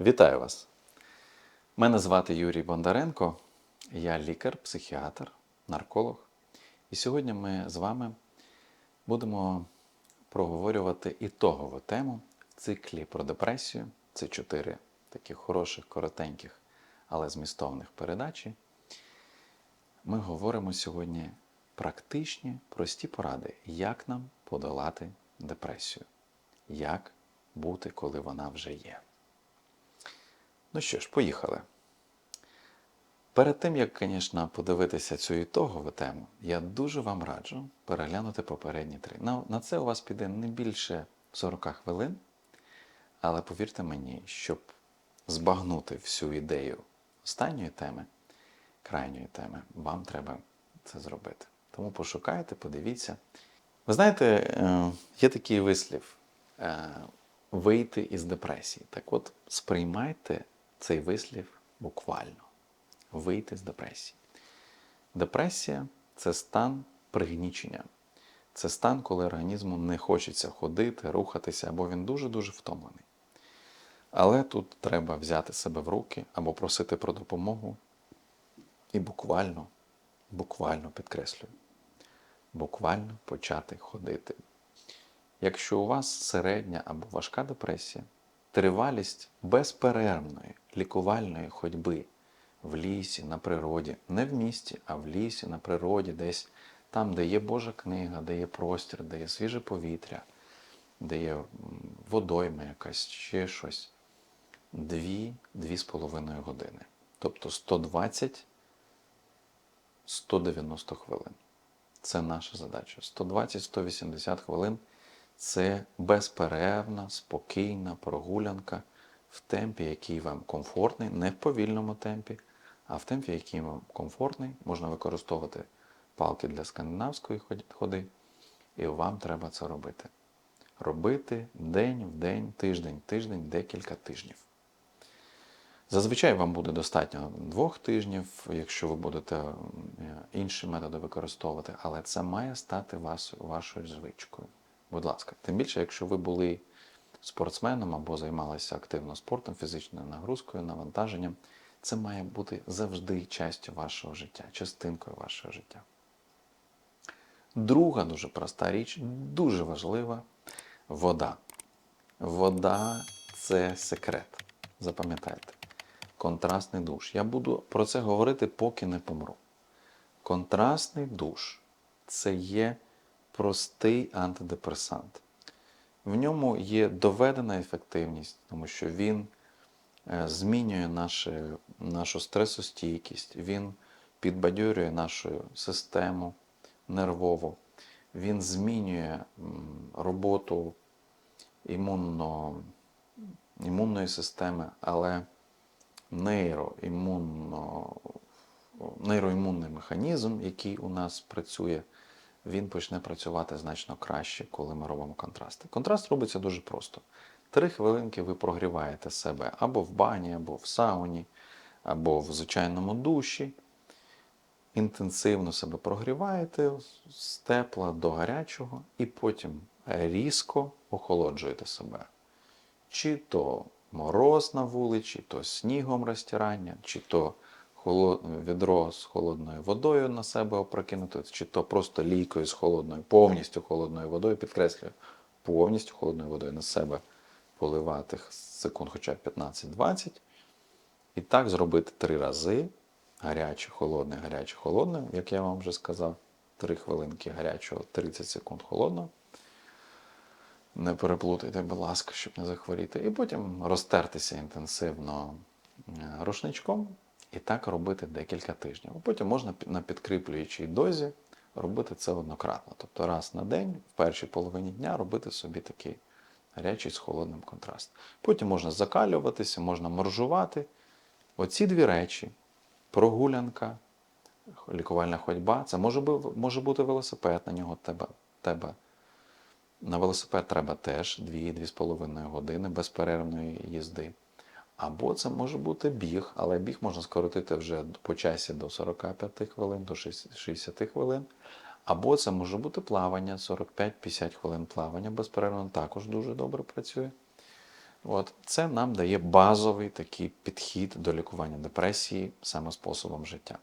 Вітаю вас! Мене звати Юрій Бондаренко, я лікар, психіатр, нарколог. І сьогодні ми з вами будемо проговорювати ітогову тему в циклі про депресію. Це чотири таких хороших, коротеньких, але змістовних передачі. Ми говоримо сьогодні практичні, прості поради, як нам подолати депресію, як бути, коли вона вже є. Ну що ж, поїхали. Перед тим, як, звісно, подивитися цю ітогову тему, я дуже вам раджу переглянути попередні три. На, на це у вас піде не більше 40 хвилин, але повірте мені, щоб збагнути всю ідею останньої теми, крайньої теми, вам треба це зробити. Тому пошукайте, подивіться. Ви знаєте, е, є такий вислів е, вийти із депресії. Так от, сприймайте цей вислів буквально. Вийти з депресії. Депресія це стан пригнічення. Це стан, коли організму не хочеться ходити, рухатися, або він дуже-дуже втомлений. Але тут треба взяти себе в руки або просити про допомогу і буквально, буквально підкреслюю, буквально почати ходити. Якщо у вас середня або важка депресія, тривалість безперервної лікувальної ходьби в лісі, на природі, не в місті, а в лісі, на природі, десь там, де є Божа книга, де є простір, де є свіже повітря, де є водойма якась, ще щось. Дві, дві з половиною години. Тобто 120 190 хвилин. Це наша задача. 120-180 хвилин це безперервна, спокійна прогулянка в темпі, який вам комфортний, не в повільному темпі, а в темпі, який вам комфортний. Можна використовувати палки для скандинавської ходи, і вам треба це робити. Робити день в день, тиждень тиждень, декілька тижнів. Зазвичай вам буде достатньо двох тижнів, якщо ви будете е, інші методи використовувати, але це має стати вас, вашою звичкою. Будь ласка, тим більше, якщо ви були спортсменом або займалися активно спортом, фізичною нагрузкою, навантаженням, це має бути завжди частю вашого життя, частинкою вашого життя. Друга дуже проста річ, дуже важлива вода. Вода це секрет. Запам'ятайте. Контрастний душ. Я буду про це говорити, поки не помру. Контрастний душ це є простий антидепресант. В ньому є доведена ефективність, тому що він е, змінює наші, нашу стресостійкість, він підбадьорює нашу систему нервову, він змінює роботу імунно, імунної системи, але нейроімунно, нейроімунний механізм, який у нас працює, він почне працювати значно краще, коли ми робимо контрасти. Контраст робиться дуже просто. Три хвилинки ви прогріваєте себе або в бані, або в сауні, або в звичайному душі. Інтенсивно себе прогріваєте з тепла до гарячого, і потім різко охолоджуєте себе. Чи то мороз на вулиці, чи то снігом розтирання, чи то відро з холодною водою на себе опрокинути, чи то просто лійкою з холодною, повністю холодною водою, підкреслюю, повністю холодною водою на себе поливати секунд хоча б 15-20. І так зробити три рази. Гаряче, холодне, гаряче, холодне, як я вам вже сказав, 3 хвилинки гарячого, 30 секунд холодного. Не переплутайте, будь ласка, щоб не захворіти. І потім розтертися інтенсивно рушничком і так робити декілька тижнів. А потім можна на підкріплюючій дозі робити це однократно. Тобто раз на день, в першій половині дня робити собі такий гарячий з холодним контраст. Потім можна закалюватися, можна моржувати. Оці дві речі прогулянка, лікувальна ходьба, це може може бути велосипед на нього тебе. тебе. На велосипед треба теж 2-2,5 години безперервної їзди. Або це може бути біг, але біг можна скоротити вже по часі до 45 хвилин, до 60 хвилин. Або це може бути плавання, 45-50 хвилин плавання безперервно також дуже добре працює. От це нам дає базовий такий підхід до лікування депресії саме способом життя.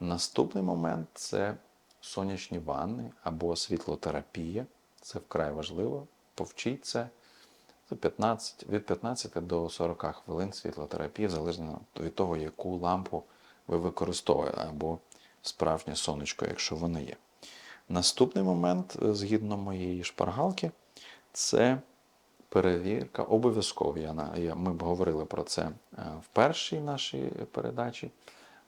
Наступний момент це сонячні ванни або світлотерапія. Це вкрай важливо. Повчіть це. Це 15, від 15 до 40 хвилин світлотерапії, залежно від того, яку лампу ви використовуєте, або справжнє сонечко, якщо воно є. Наступний момент, е, згідно моєї шпаргалки, це перевірка обов'язково. Ми б говорили про це е, в першій нашій передачі,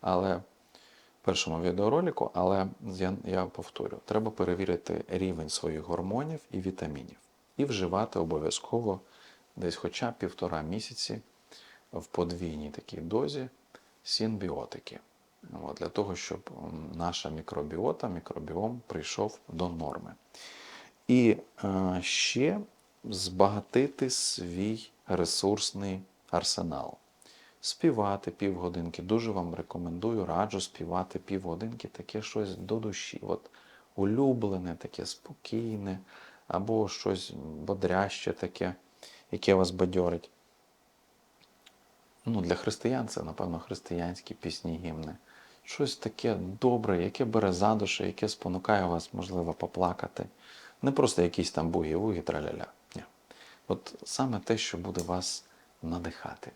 але в першому відеоролику, але я, я повторю, треба перевірити рівень своїх гормонів і вітамінів і вживати обов'язково десь хоча б півтора місяці в подвійній такій дозі синбіотики. От, для того, щоб наша мікробіота, мікробіом прийшов до норми. І е, ще збагатити свій ресурсний арсенал. Співати півгодинки. Дуже вам рекомендую, раджу співати півгодинки, таке щось до душі. От улюблене, таке спокійне, або щось бодряще таке, яке вас бадьорить. Ну, для християн це, напевно, християнські пісні, гімни. Щось таке добре, яке бере задуші, яке спонукає вас, можливо, поплакати. Не просто якісь там бугі-вугі, траля-ля. Ні. От саме те, що буде вас надихати.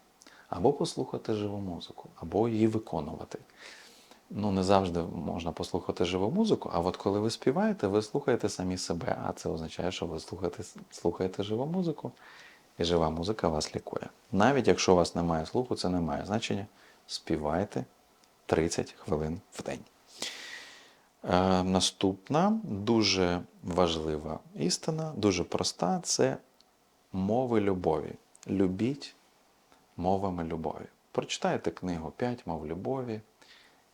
Або послухати живу музику, або її виконувати. Ну, не завжди можна послухати живу музику, а от коли ви співаєте, ви слухаєте самі себе, а це означає, що ви слухаєте, слухаєте живу музику, і жива музика вас лікує. Навіть якщо у вас немає слуху, це не має значення. Співайте 30 хвилин в день. Е, наступна дуже важлива істина, дуже проста це мови любові. Любіть мовами любові. Прочитайте книгу «П'ять мов любові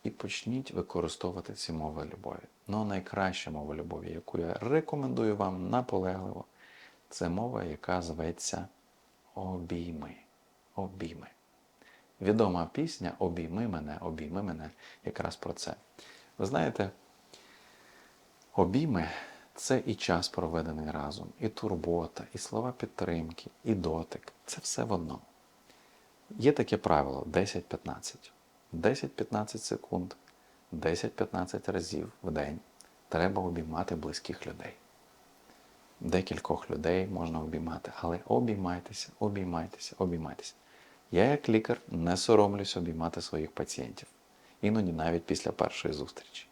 і почніть використовувати ці мови любові. Ну, найкраща мова любові, яку я рекомендую вам наполегливо, це мова, яка зветься обійми. Обійми. Відома пісня Обійми мене, обійми мене якраз про це. Ви знаєте, обійми це і час проведений разом, і турбота, і слова підтримки, і дотик. Це все в одному. Є таке правило 10-15. 10-15 секунд, 10-15 разів в день треба обіймати близьких людей. Декількох людей можна обіймати, але обіймайтеся, обіймайтеся, обіймайтеся. Я, як лікар, не соромлюсь обіймати своїх пацієнтів, іноді навіть після першої зустрічі.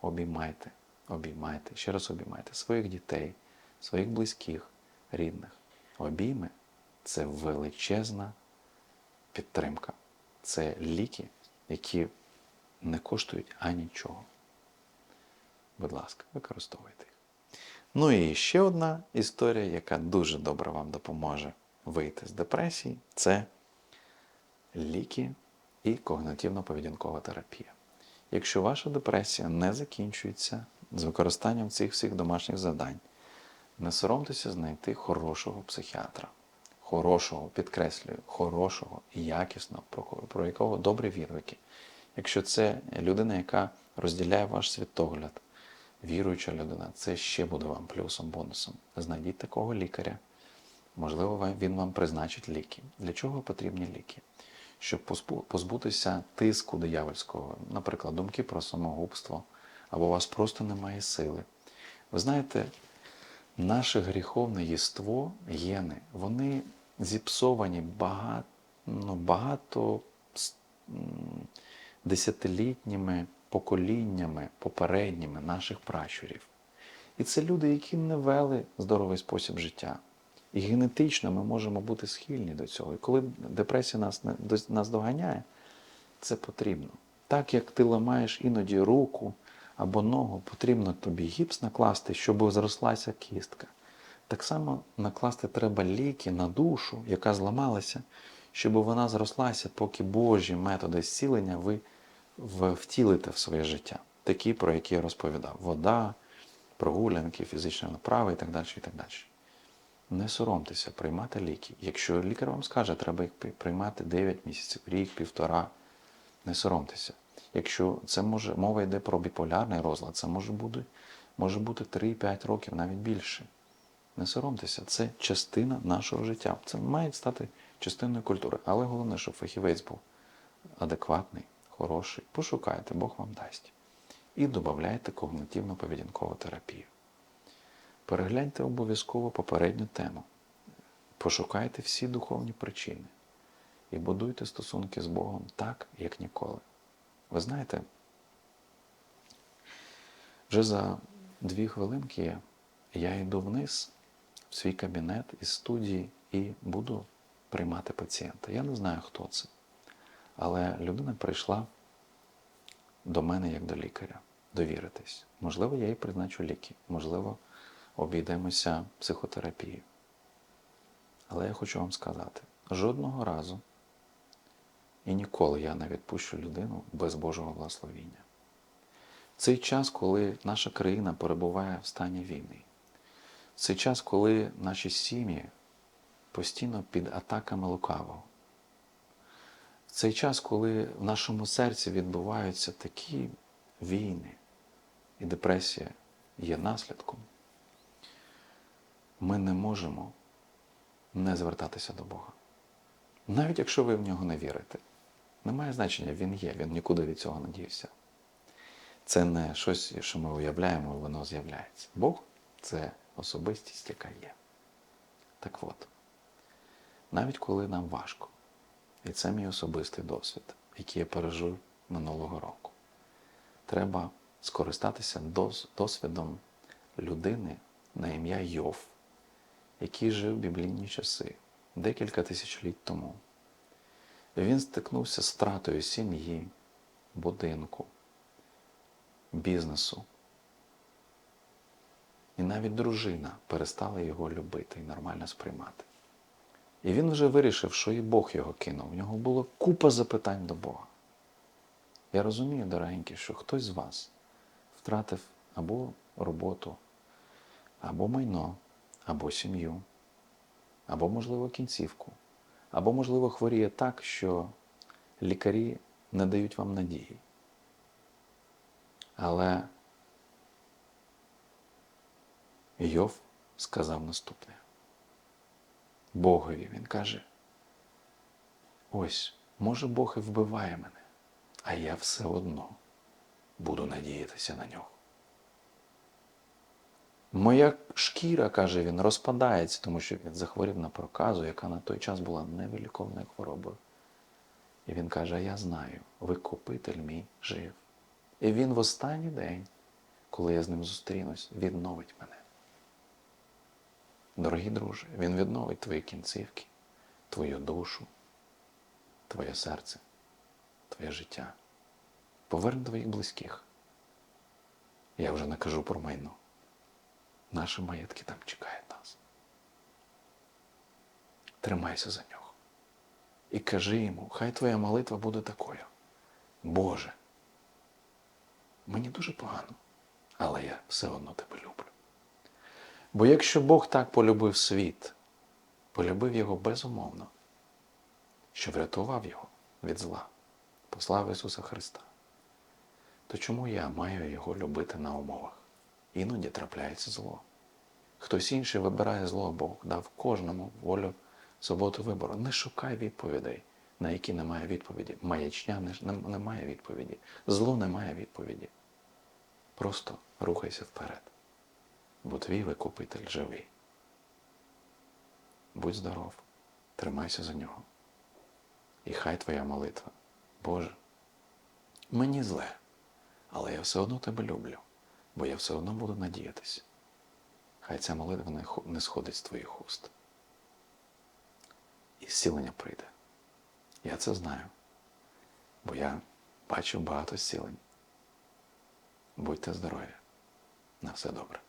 Обіймайте, обіймайте, ще раз обіймайте своїх дітей, своїх близьких, рідних. Обійми це величезна підтримка. Це ліки, які не коштують анічого. Будь ласка, використовуйте їх. Ну і ще одна історія, яка дуже добре вам допоможе вийти з депресії, це ліки і когнитивно-поведінкова терапія. Якщо ваша депресія не закінчується з використанням цих всіх домашніх завдань, не соромтеся знайти хорошого психіатра. Хорошого, підкреслюю, хорошого і якісного, про, якого добрі відгуки. Якщо це людина, яка розділяє ваш світогляд, віруюча людина, це ще буде вам плюсом, бонусом. Знайдіть такого лікаря. Можливо, він вам призначить ліки. Для чого потрібні ліки? Щоб позбутися тиску диявольського, наприклад, думки про самогубство, або у вас просто немає сили. Ви знаєте, наше гріховне єство, гени, вони зіпсовані багато, ну, багато десятилітніми поколіннями попередніми наших пращурів. І це люди, які не вели здоровий спосіб життя. І генетично ми можемо бути схильні до цього. І коли депресія нас, нас доганяє, це потрібно. Так як ти ламаєш іноді руку або ногу, потрібно тобі гіпс накласти, щоб зрослася кістка. Так само накласти треба ліки на душу, яка зламалася, щоб вона зрослася, поки Божі методи зцілення ви втілите в своє життя. Такі, про які я розповідав: вода, прогулянки, фізична направа і так далі. І так далі. Не соромтеся приймати ліки. Якщо лікар вам скаже, треба їх приймати 9 місяців, рік, півтора, не соромтеся. Якщо це може, мова йде про біполярний розлад, це може бути, може бути 3-5 років, навіть більше. Не соромтеся, це частина нашого життя. Це має стати частиною культури. Але головне, щоб фахівець був адекватний, хороший. Пошукайте, Бог вам дасть. І додавайте когнитивно-поведінкову терапію. Перегляньте обов'язково попередню тему. Пошукайте всі духовні причини і будуйте стосунки з Богом так, як ніколи. Ви знаєте, вже за дві хвилинки я йду вниз в свій кабінет із студії і буду приймати пацієнта. Я не знаю, хто це. Але людина прийшла до мене як до лікаря, довіритись. Можливо, я їй призначу ліки, можливо, обійдемося психотерапією. Але я хочу вам сказати: жодного разу і ніколи я не відпущу людину без Божого благословіння. Цей час, коли наша країна перебуває в стані війни, цей час, коли наші сім'ї постійно під атаками лукавого, цей час, коли в нашому серці відбуваються такі війни, і депресія є наслідком, ми не можемо не звертатися до Бога. Навіть якщо ви в нього не вірите, немає значення, він є, він нікуди від цього не дівся. Це не щось, що ми уявляємо, воно з'являється. Бог це особистість, яка є. Так от, навіть коли нам важко, і це мій особистий досвід, який я пережив минулого року, треба скористатися досвідом людини на ім'я Йов, який жив в біблійні часи, декілька тисячоліть тому. Він стикнувся з стратою сім'ї, будинку, бізнесу. І навіть дружина перестала його любити і нормально сприймати. І він вже вирішив, що і Бог його кинув. У нього було купа запитань до Бога. Я розумію, дорогенькі, що хтось з вас втратив або роботу, або майно, або сім'ю, або, можливо, кінцівку, або, можливо, хворіє так, що лікарі не дають вам надії. Але Йов сказав наступне. Богові він каже: ось, може Бог і вбиває мене, а я все одно буду надіятися на нього. Моя шкіра, каже він, розпадається, тому що він захворів на проказу, яка на той час була невиліковною хворобою. І він каже: Я знаю, викупитель мій жив. І він в останній день, коли я з ним зустрінусь, відновить мене. Дорогі друже, він відновить твої кінцівки, твою душу, твоє серце, твоє життя. Поверне твоїх близьких. Я вже не кажу про майно. Наші маєтки там чекають нас. Тримайся за нього. І кажи йому, хай твоя молитва буде такою. Боже, мені дуже погано, але я все одно тебе. Бо якщо Бог так полюбив світ, полюбив його безумовно, що врятував його від зла, послав Ісуса Христа, то чому я маю його любити на умовах? Іноді трапляється зло. Хтось інший вибирає зло, Бог дав кожному волю свободу вибору. Не шукай відповідей, на які немає відповіді. Маячня не, не, немає відповіді. Зло немає відповіді. Просто рухайся вперед. Бо твій викупитель живий. Будь здоров, тримайся за нього. І хай твоя молитва. Боже, мені зле, але я все одно тебе люблю, бо я все одно буду надіятися. Хай ця молитва не, сходить з твоїх уст. І зцілення прийде. Я це знаю, бо я бачив багато зцілень. Будьте здорові. На все добре.